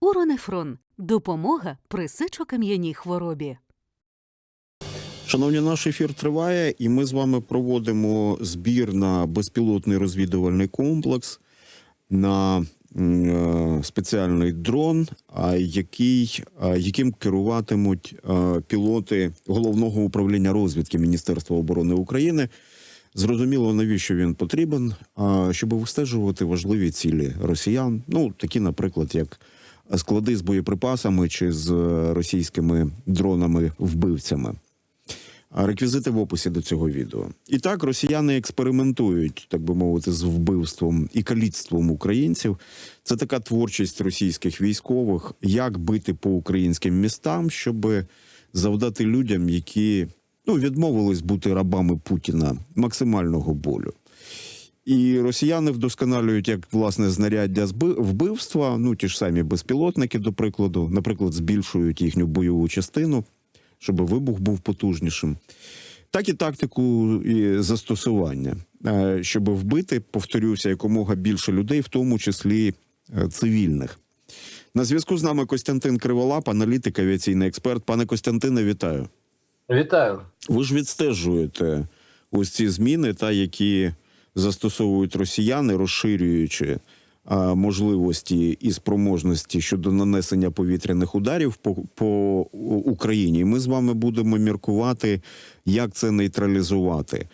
Уронефрон допомога при сечокам'яній хворобі. Шановні, наш ефір триває, і ми з вами проводимо збір на безпілотний розвідувальний комплекс на е, спеціальний дрон, який, яким керуватимуть е, пілоти головного управління розвідки Міністерства оборони України. Зрозуміло, навіщо він потрібен, щоб вистежувати важливі цілі росіян. Ну, такі, наприклад, як склади з боєприпасами чи з е, російськими дронами-вбивцями. Реквізити в описі до цього відео. І так, росіяни експериментують, так би мовити, з вбивством і каліцтвом українців. Це така творчість російських військових, як бити по українським містам, щоб завдати людям, які ну, відмовились бути рабами Путіна максимального болю. І росіяни вдосконалюють як власне знаряддя вбивства, ну ті ж самі безпілотники, до прикладу, наприклад, збільшують їхню бойову частину, щоб вибух був потужнішим. Так і тактику і застосування, е, щоб вбити, повторюся, якомога більше людей, в тому числі е, цивільних. На зв'язку з нами Костянтин Криволап, аналітик, авіаційний експерт. Пане Костянтине, вітаю. Вітаю. Ви ж відстежуєте ось ці зміни, та які застосовують росіяни, розширюючи а, можливості і спроможності щодо нанесення повітряних ударів по, по Україні. Ми з вами будемо міркувати, як це нейтралізувати.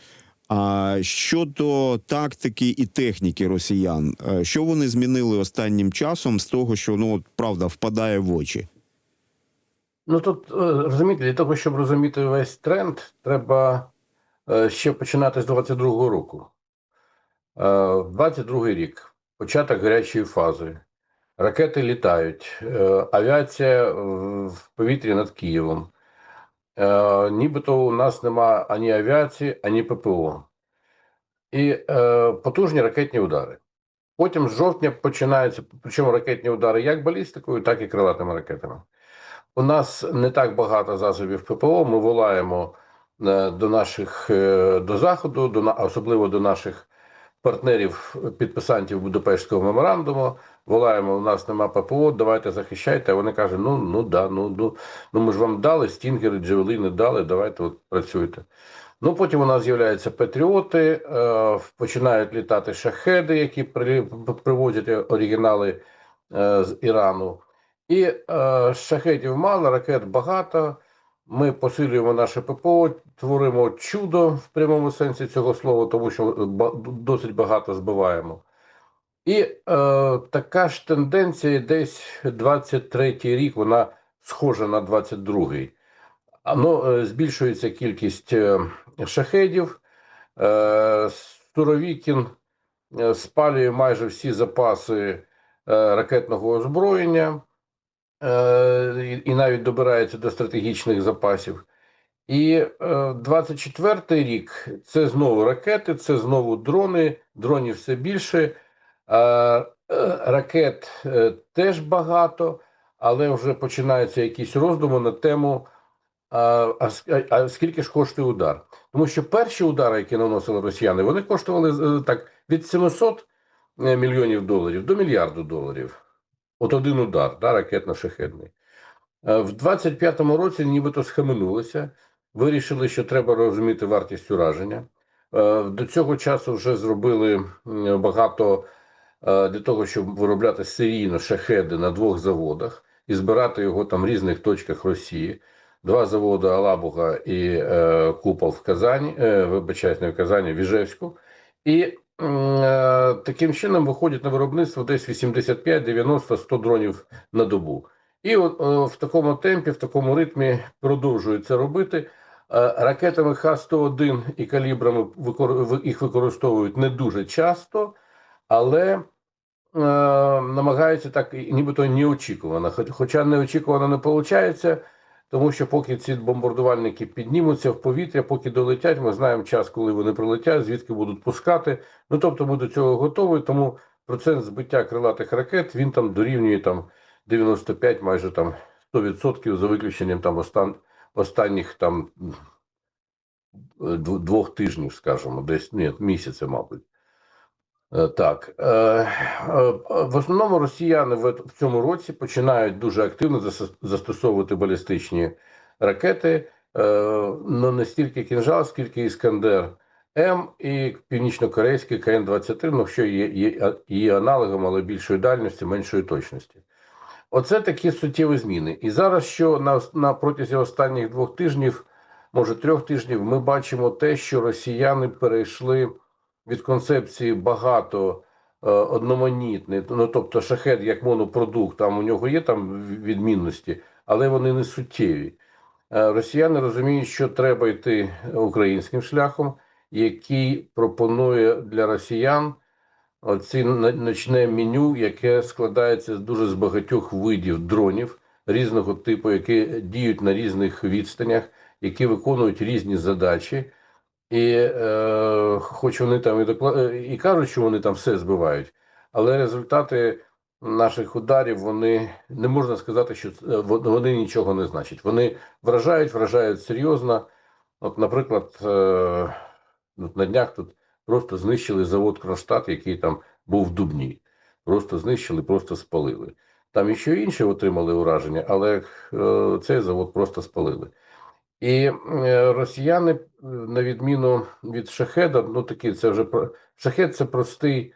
А щодо тактики і техніки росіян, е, що вони змінили останнім часом з того, що ну от, правда впадає в очі? Ну тут е, розумієте, для того, щоб розуміти весь тренд, треба е, ще починати з 22-го року. Е, 22-й рік, початок гарячої фази. Ракети літають, е, авіація е, в повітрі над Києвом. Е, Нібито у нас нема ані авіації, ані ППО. І е, потужні ракетні удари. Потім з жовтня починаються, причому ракетні удари як балістикою, так і крилатими ракетами. У нас не так багато засобів ППО. Ми волаємо е, до наших е, до заходу, до особливо до наших партнерів, підписантів Будапештського меморандуму. Волаємо, у нас нема ППО, давайте захищайте. А вони кажуть: ну ну да, ну ну ну ми ж вам дали стінгери, джевеліни дали, давайте от працюйте. Ну потім у нас з'являються патріоти, е, починають літати шахеди, які при, привозять оригінали е, з Ірану. І е, шахетів мало, ракет багато. Ми посилюємо наше ППО, творимо чудо в прямому сенсі цього слова, тому що досить багато збиваємо. І е, така ж тенденція десь 23-й рік, вона схожа на 22-й. А, Ну, е, збільшується кількість е, шахедів. Е, Суровікін е, спалює майже всі запаси е, ракетного озброєння е, і- і навіть добирається до стратегічних запасів. І е, 24-й рік це знову ракети, це знову дрони, дронів все більше. Е, е, Ракет е, теж багато, але вже починаються якісь роздуми на тему, а, а, скільки ж коштує удар. Тому що перші удари, які наносили росіяни, вони коштували е, так від 700 мільйонів доларів до мільярду доларів. От один удар, да, ракетно-шахедний. Е, В 25-му році нібито схаменулися, вирішили, що треба розуміти вартість ураження. Е, До цього часу вже зробили багато е, для того, щоб виробляти серійно шахеди на двох заводах і збирати його там в різних точках Росії. Два заводи Алабуга і е, Купол в Казані, е, вибачаюсь, не в Казані, в Іжевську. І таким чином виходять на виробництво десь 85, 90, 100 дронів на добу. І от, е, в такому темпі, в такому ритмі продовжують це робити. Е, Ракетами Х-101 і калібрами їх використовують не дуже часто, але е, намагаються так нібито неочікувано. Хоч- Хоча неочікувано не виходить, тому що поки ці бомбардувальники піднімуться в повітря, поки долетять, ми знаємо час, коли вони прилетять, звідки будуть пускати. Ну тобто ми до цього готові, тому процент збиття крилатих ракет він там дорівнює там 95, майже там 100% за виключенням там остан, останніх там двох тижнів, скажімо, десь ні, місяця, мабуть. Е, Так. Е, е, В основному росіяни в цьому році починають дуже активно зас- застосовувати балістичні ракети. Е, Ну, не стільки кінжал, скільки Іскандер М і північно-корейський КН-23, ну, що є, є її аналогом, але більшої дальності, меншої точності. Оце такі суттєві зміни. І зараз, що на, на протязі останніх двох тижнів, може трьох тижнів, ми бачимо те, що росіяни перейшли від концепції багато е, одноманітний, ну тобто шахет як монопродукт, там у нього є там відмінності, але вони не суттєві. Е, Росіяни розуміють, що треба йти українським шляхом, який пропонує для росіян оці ночне меню, яке складається дуже з багатьох видів дронів різного типу, які діють на різних відстанях, які виконують різні задачі. І е, хоч вони там і, докла... е, і кажуть, що вони там все збивають, але результати наших ударів вони не можна сказати, що вони нічого не значать. Вони вражають, вражають серйозно. От, наприклад, е, на днях тут просто знищили завод Кронштадт, який там був в Дубні. Просто знищили, просто спалили. Там ще інші отримали ураження, але е, цей завод просто спалили. І е, росіяни, е, на відміну від шахеда, ну такий це вже шахед це простий,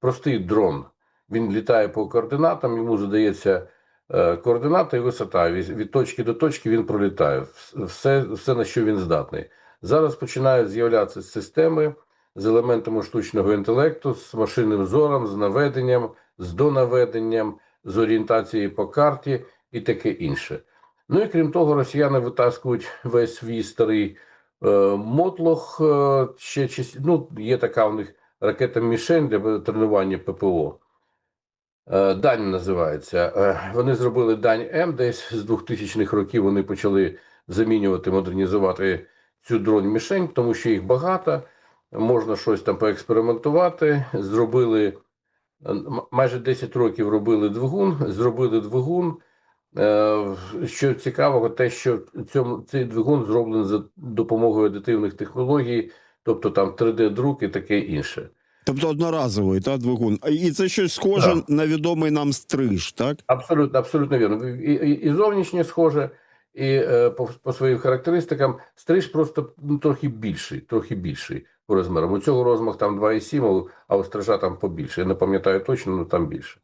простий дрон. Він літає по координатам, йому задається е, координата і висота. Від точки до точки він пролітає. Все, все, на що він здатний. Зараз починають з'являтися системи з елементами штучного інтелекту, з машинним зором, з наведенням, з донаведенням, з орієнтацією по карті і таке інше. Ну і крім того, росіяни витаскують весь свій старий е, мотлох. Е, ще ну, є така у них ракета Мішень для тренування ППО. Е, Дань називається. Е, Вони зробили Дань М. Десь з 2000-х років вони почали замінювати, модернізувати цю дрон мішень, тому що їх багато. Можна щось там поекспериментувати. Зробили майже 10 років робили двигун, зробили двигун. Е, Що цікавого, те, що цьому цей двигун зроблений за допомогою адитивних технологій, тобто там 3D-друк і таке інше. Тобто одноразовий та двигун. І це щось схоже Так. на відомий нам стриж, так? Абсолютно, абсолютно вірно. І, і, і зовнішнє схоже, і е, по, по своїм характеристикам стриж просто ну, трохи більший, трохи більший по розмірам. У цього розмах там 2,7, а у стрижа там побільше. Я не пам'ятаю точно, але там більше.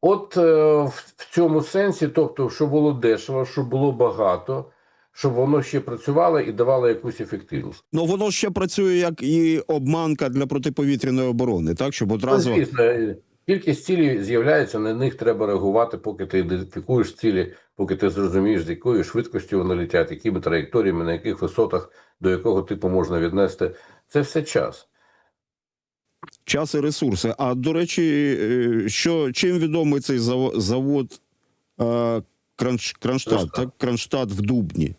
От е, в, цьому сенсі, тобто, щоб було дешево, щоб було багато, щоб воно ще працювало і давало якусь ефективність. Ну воно ще працює як і обманка для протиповітряної оборони, так? Щоб Ну, одразу. звісно, е, кількість цілей з'являється, на них треба реагувати, поки ти ідентифікуєш цілі, поки ти зрозумієш, з якою швидкістю вони летять, якими траєкторіями, на яких висотах, до якого типу можна віднести. Це все час. Час і ресурси. А до речі, е, що чим відомий цей завод е, Кронштадт, так? Кронштадт в Дубні.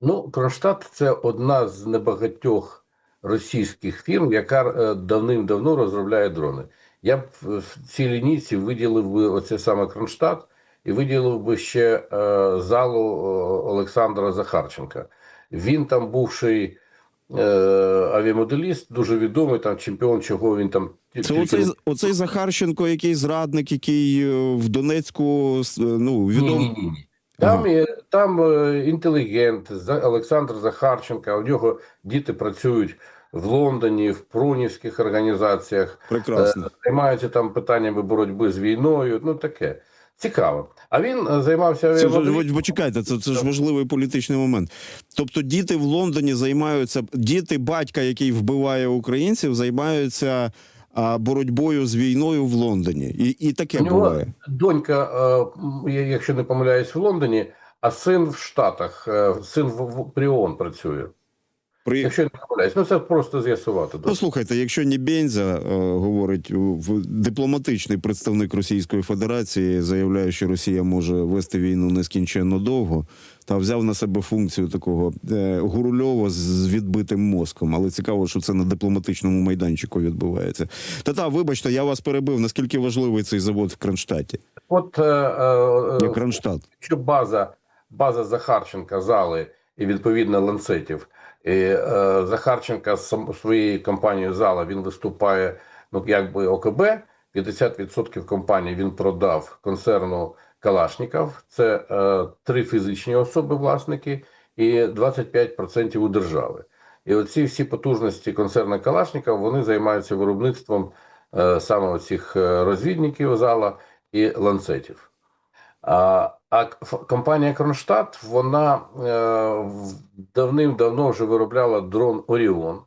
Ну, Кронштадт це одна з небагатьох російських фірм, яка е, давним-давно розробляє дрони. Я б в цій лінійці виділив би оце саме Кронштадт і виділив би ще залу Олександра Захарченка. Він там бувший авіамоделіст, дуже відомий, там чемпіон, чого він там Це оцей, оцей Захарченко, який зрадник, який е, в Донецьку е, ну, відомий. ні, ні, ні. Там, Ага. є, там е, інтелігент За- Олександр Захарченка. У нього діти працюють в Лондоні, в прунівських організаціях, Прекрасно. займаються там питаннями боротьби з війною. Ну таке цікаво. А він е, займався Це ви- почекайте, це, це ж важливий політичний момент. Тобто, діти в Лондоні займаються, діти батька, який вбиває українців, займаються а, боротьбою з війною в Лондоні. І, і таке У нього буває. донька, е, якщо не помиляюсь, в Лондоні, а син в Штатах, е, син в, в Пріон працює. При... Якщо не помиляюсь, ну це просто з'ясувати. Ну, слухайте, якщо не Бенза е, говорить в дипломатичний представник Російської Федерації, заявляє, що Росія може вести війну нескінченно довго, та взяв на себе функцію такого е, Гурульова з відбитим мозком. Але цікаво, що це на дипломатичному майданчику відбувається. Та та, вибачте, я вас перебив. Наскільки важливий цей завод в Кронштадті? От е, е, е, Кронштадт. Якщо база, база Захарченка, зали і відповідно ланцетів, І, е, Захарченка з своєю компанією Зала він виступає ну, якби ОКБ. 50% компанії він продав концерну Калашніков. Це е, три фізичні особи, власники, і 25% у держави. І оці всі потужності концерну Калашніков вони займаються виробництвом е, саме цих розвідників зала і ланцетів. А, а компанія Кронштадт вона е, давним-давно вже виробляла дрон Оріон,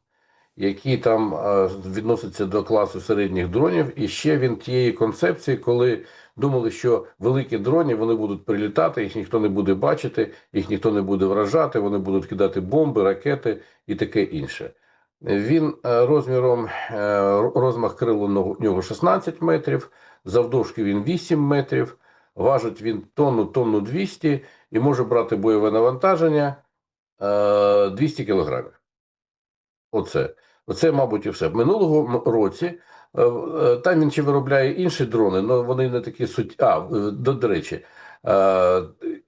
який там е, відноситься до класу середніх дронів. І ще він тієї концепції, коли думали, що великі дрони вони будуть прилітати, їх ніхто не буде бачити, їх ніхто не буде вражати, вони будуть кидати бомби, ракети і таке інше. Він е, розміром розмах крил у нього 16 метрів, завдовжки він 8 метрів. Важить він тонну, тонну 200 і може брати бойове навантаження е, 200 кілограмів. Оце. Оце, мабуть, і все. Минулого році е, е, там він ще виробляє інші дрони, але вони не такі суть. А, е, до, до речі, е,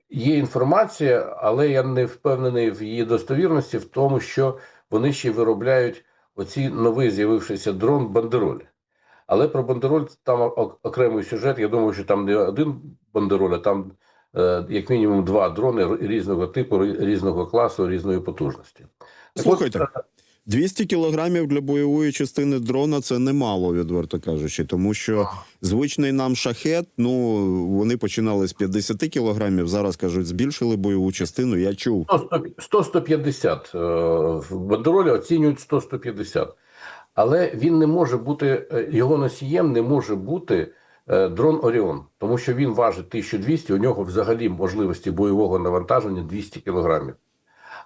є інформація, але я не впевнений в її достовірності, в тому, що вони ще виробляють оці новий з'явившийся дрон бандероль. Але про бандероль там окремий сюжет. Я думаю, що там не один бандероль, а там е, як мінімум два дрони різного типу, різного класу, різної потужності. Слухайте, от, 200 кілограмів для бойової частини дрона це немало, відверто кажучи, тому що звичний нам шахет, ну вони починали з 50 кілограмів. Зараз кажуть, збільшили бойову частину. Я чув. 100-150 е, в бандеролі оцінюють 100-150. Але він не може бути, е, його носієм не може бути е, дрон Оріон, тому що він важить 1200, у нього взагалі можливості бойового навантаження 200 кілограмів.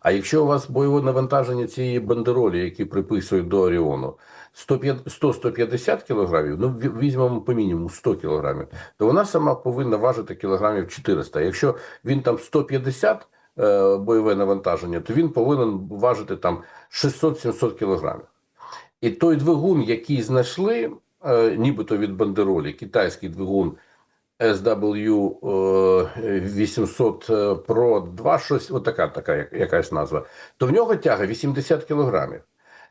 А якщо у вас бойове навантаження цієї бандеролі, які приписують до Оріону, 100-150 кілограмів, ну візьмемо по мінімуму 100 кілограмів, то вона сама повинна важити кілограмів 400. Якщо він там 150 е, бойове навантаження, то він повинен важити там 600-700 кілограмів. І той двигун, який знайшли, е, нібито від бандеролі, китайський двигун SW е, 800 Pro 2, щось, отака така якась назва, то в нього тяга 80 кілограмів.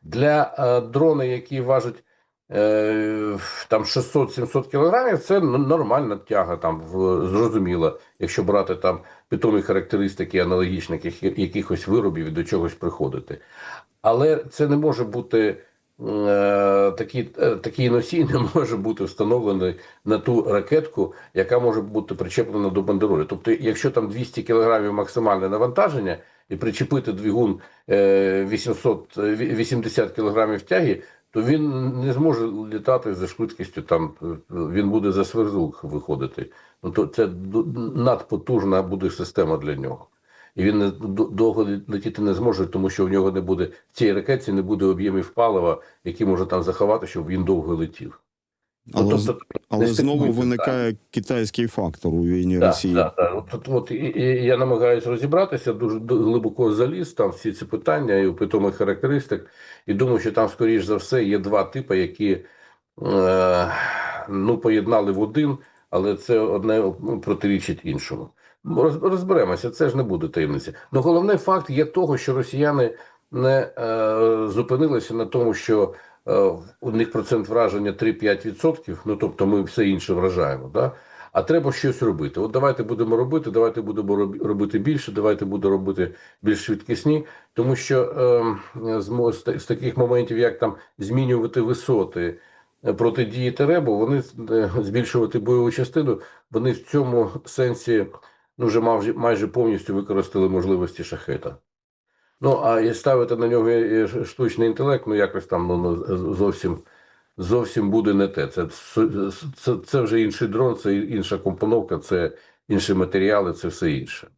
Для е, дрона, які важать е, там 600-700 кілограмів, це нормальна тяга, там зрозуміло, якщо брати там питомі характеристики аналогічних якихось виробів і до чогось приходити. Але це не може бути е, такий, е, такий носій не може бути встановлений на ту ракетку, яка може бути причеплена до бандеролі. Тобто, якщо там 200 кілограмів максимальне навантаження і причепити двигун е, 800, е, 80 кілограмів тяги, то він не зможе літати за швидкістю. Там е, він буде за сверзук виходити. Ну то це надпотужна буде система для нього. І він довго летіти не зможе, тому що в нього не буде в цій ракеті не буде об'ємів палива, які може там заховати, щоб він довго летів. Ну, Але, тобто, але знову виникає китайський фактор у війні так, Росії. так, так. От, от, от, і, і я намагаюся розібратися, дуже глибоко заліз там всі ці питання і питомих характеристик. І думаю, що там, скоріш за все, є два типи, які е, ну, поєднали в один, але це одне ну, протирічить іншому. Роз- Розберемося, це ж не буде таємниця. Ну головний факт є того, що росіяни не е, зупинилися на тому, що е, у них процент враження 3-5%, ну тобто ми все інше вражаємо. Да? А треба щось робити. От давайте будемо робити, давайте будемо робити більше, давайте будемо робити більш швидкісні, тому що е, з, з, з таких моментів, як там змінювати висоти, е, протидіяти ребу, вони е, збільшувати бойову частину, вони в цьому сенсі ну, вже майже, майже повністю використали можливості шахета. Ну, а і ставити на нього штучний інтелект, ну якось там ну, ну, зовсім, зовсім буде не те. Це, це, це вже інший дрон, це інша компоновка, це інші матеріали, це все інше.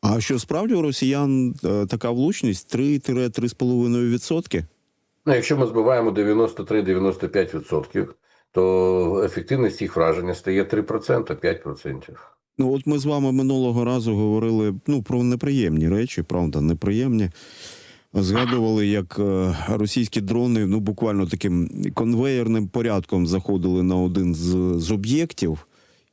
А що справді у росіян е, така влучність 3-3,5%? Ну, якщо ми збиваємо 93-95%, то ефективність їх враження стає 3%, 5%. Ну, от ми з вами минулого разу говорили ну, про неприємні речі, правда, неприємні. Згадували, як е, російські дрони ну буквально таким конвеєрним порядком заходили на один з, з об'єктів,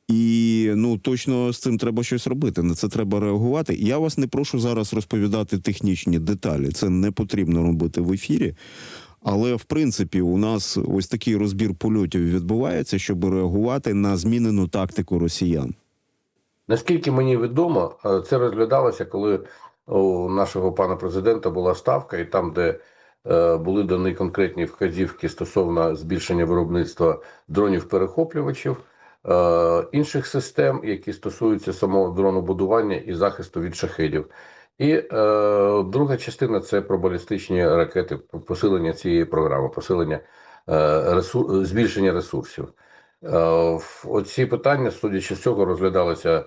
І ну точно з цим треба щось робити. На це треба реагувати. Я вас не прошу зараз розповідати технічні деталі. Це не потрібно робити в ефірі. Але в принципі, у нас ось такий розбір польотів відбувається, щоб реагувати на змінену тактику росіян. Наскільки мені відомо, е, це розглядалося, коли у нашого пана президента була ставка, і там, де е, були дані конкретні вказівки стосовно збільшення виробництва дронів-перехоплювачів, е, інших систем, які стосуються самого дронобудування і захисту від шахедів. І е, друга частина це про балістичні ракети, посилення цієї програми, посилення е, ресур... збільшення ресурсів. Е, Оці питання, судячи з цього, розглядалися,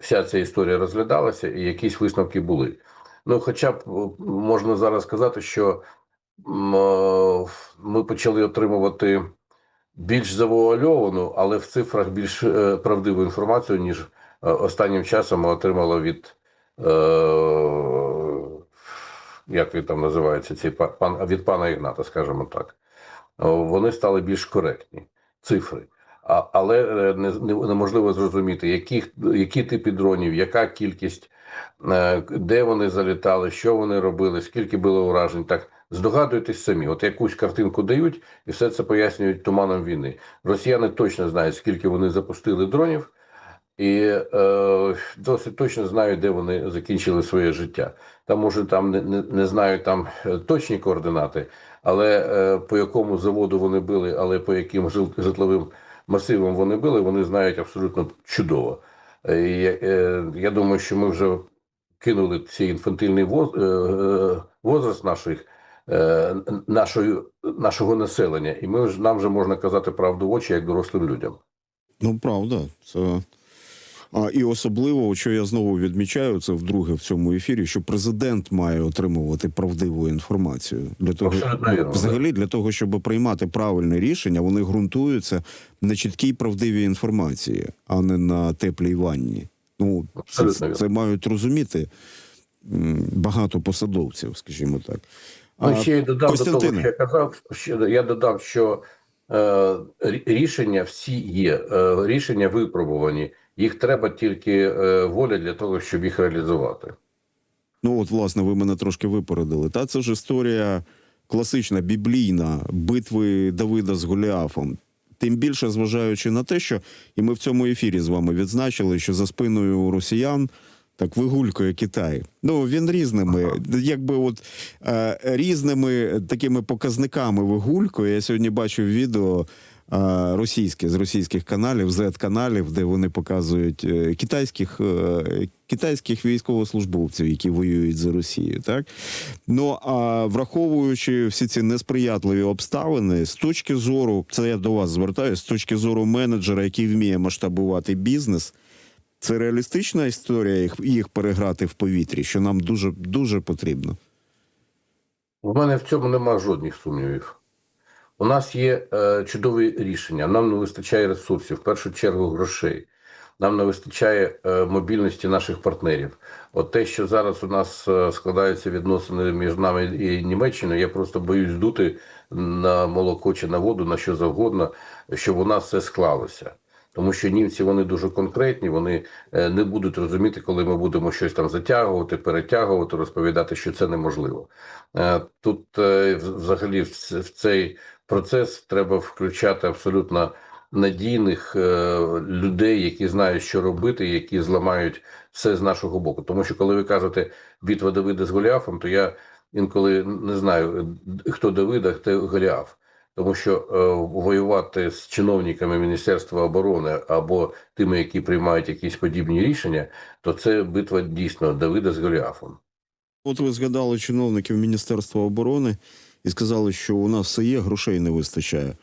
вся ця історія розглядалася, і якісь висновки були. Ну, хоча б можна зараз сказати, що е, ми почали отримувати більш завуальовану, але в цифрах більш е, правдиву інформацію, ніж е, останнім часом ми отримали від. Е, як він там називається, цей пан від пана Ігната, скажімо так. Вони стали більш коректні цифри. Але е, не, не, неможливо зрозуміти, які, які типи дронів, яка кількість, е, де вони залітали, що вони робили, скільки було уражень. Так здогадуйтесь самі. От якусь картинку дають, і все це пояснюють туманом війни. Росіяни точно знають, скільки вони запустили дронів, і е, досить точно знають, де вони закінчили своє життя. Там може там не, не, не знають там е, точні координати, але е, по якому заводу вони били, але по яким житловим масивам вони били, вони знають абсолютно чудово. Я, е, я думаю, що ми вже кинули цей інфантильний воз, е, е, возраст наших, е, нашої, нашого населення, і ми ж нам вже можна казати правду в очі як дорослим людям. Ну, правда, це. А, і особливо, що я знову відмічаю, це вдруге в цьому ефірі, що президент має отримувати правдиву інформацію для того, вірно, взагалі для того, щоб приймати правильне рішення, вони ґрунтуються на чіткій правдивій інформації, а не на теплій ванні. Ну це, це мають розуміти багато посадовців, скажімо так. Ну, ще й додам до того, що я казав, що я додав, що е, рішення всі є, е, рішення випробувані. Їх треба тільки е, воля для того, щоб їх реалізувати. Ну, от, власне, ви мене трошки випередили. Та це ж історія класична, біблійна битви Давида з Голіафом. Тим більше, зважаючи на те, що і ми в цьому ефірі з вами відзначили, що за спиною росіян так вигулькує Китай. Ну він різними, якби от е, різними такими показниками вигулькує. Я сьогодні бачив відео. Російське з російських каналів, Z-каналів, де вони показують е, китайських, е, китайських військовослужбовців, які воюють за Росію. Так ну а враховуючи всі ці несприятливі обставини, з точки зору, це я до вас звертаюся, з точки зору менеджера, який вміє масштабувати бізнес, це реалістична історія їх, їх переграти в повітрі, що нам дуже дуже потрібно. У мене в цьому нема жодних сумнівів. У нас є е, чудові рішення. Нам не вистачає ресурсів, в першу чергу грошей. Нам не вистачає е, мобільності наших партнерів. От те, що зараз у нас е, складаються відносини між нами і Німеччиною, я просто боюсь дути на молоко чи на воду, на що завгодно, щоб у нас все склалося. Тому що німці вони дуже конкретні, вони е, не будуть розуміти, коли ми будемо щось там затягувати, перетягувати, розповідати, що це неможливо. Е, Тут взагалі в цей процес треба включати абсолютно надійних е, людей, які знають, що робити, які зламають все з нашого боку. Тому що коли ви кажете битва Давида з Голіафом, то я інколи не знаю, е, хто Давида, хто Голіаф. Тому що е, воювати з чиновниками Міністерства оборони або тими, які приймають якісь подібні рішення, то це битва дійсно Давида з Голіафом. От ви згадали чиновників Міністерства оборони і сказали, що у нас все є, грошей не вистачає.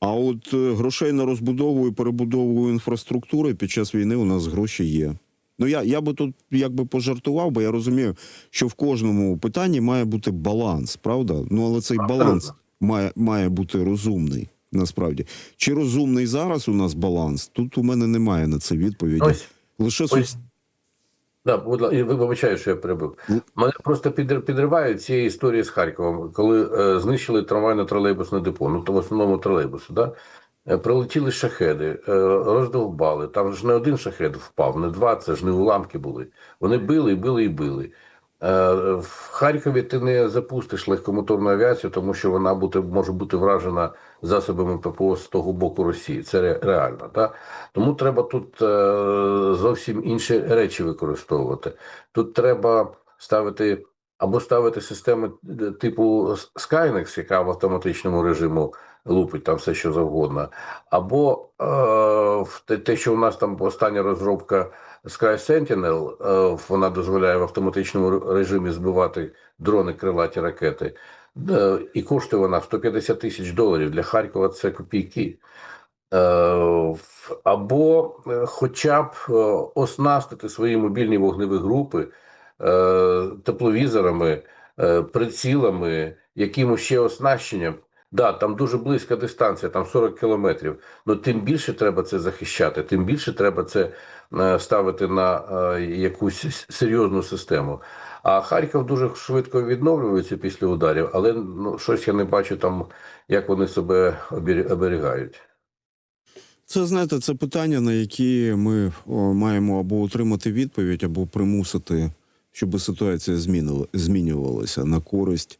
А от е, грошей на розбудову і перебудову інфраструктури під час війни у нас гроші є. Ну я, я би тут якби пожартував, бо я розумію, що в кожному питанні має бути баланс, правда? Ну але цей баланс має, має бути розумний. Насправді, чи розумний зараз у нас баланс? Тут у мене немає на це відповіді. Ось Лише ось. Да, будь ласка, ви вибачаю, що я перебив. Мене просто підривають цієї історії з Харковом, коли е, знищили трамвайно-тролейбусне депо, ну то в основному тролейбуси, да? Е, Прилетіли шахеди, е, роздовбали. Там ж не один шахед впав, не два, це ж не уламки були. Вони били, били і били. Е, В Харкові ти не запустиш легкомоторну авіацію, тому що вона бути, може бути вражена засобами ППО з того боку Росії. Це реально. Так? Тому треба тут е, зовсім інші речі використовувати. Тут треба ставити або ставити системи е, типу Skynex, яка в автоматичному режиму лупить там все, що завгодно, або е, те, що у нас там остання розробка Sky Sentinel, е, вона дозволяє в автоматичному режимі збивати дрони, крилаті ракети. Е, І коштує вона 150 тисяч доларів. Для Харкова це копійки. Е, Або хоча б оснастити свої мобільні вогневі групи тепловізорами, прицілами, якимось ще оснащенням. Да, там дуже близька дистанція, там 40 кілометрів. Ну тим більше треба це захищати, тим більше треба це е, ставити на е, якусь серйозну систему. А Харків дуже швидко відновлюється після ударів, але ну щось я не бачу там, як вони себе оберігають. Це знаєте, це питання, на які ми маємо або отримати відповідь, або примусити, щоб ситуація змінювалася на користь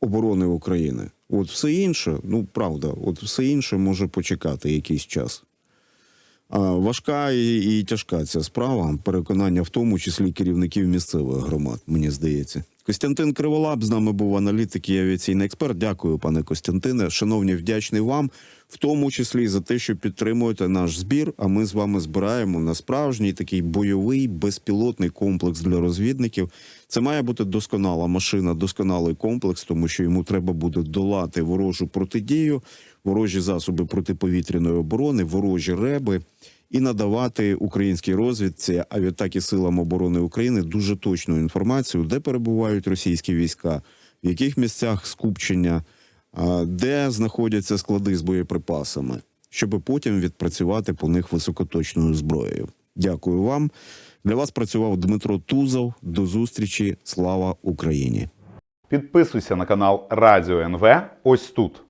оборони України. От все інше, ну правда, от все інше може почекати якийсь час. А, важка і, і тяжка ця справа. Переконання в тому числі керівників місцевих громад, мені здається. Костянтин Криволап з нами був аналітик і авіаційний експерт. Дякую, пане Костянтине. Шановні, вдячний вам, в тому числі за те, що підтримуєте наш збір. А ми з вами збираємо на справжній такий бойовий безпілотний комплекс для розвідників. Це має бути досконала машина, досконалий комплекс, тому що йому треба буде долати ворожу протидію, ворожі засоби протиповітряної оборони, ворожі реби і надавати українській розвідці, а відтак і силам оборони України дуже точну інформацію, де перебувають російські війська, в яких місцях скупчення, де знаходяться склади з боєприпасами, щоб потім відпрацювати по них високоточною зброєю. Дякую вам. Для вас працював Дмитро Тузов. До зустрічі. Слава Україні! Підписуйся на канал Радіо НВ ось тут.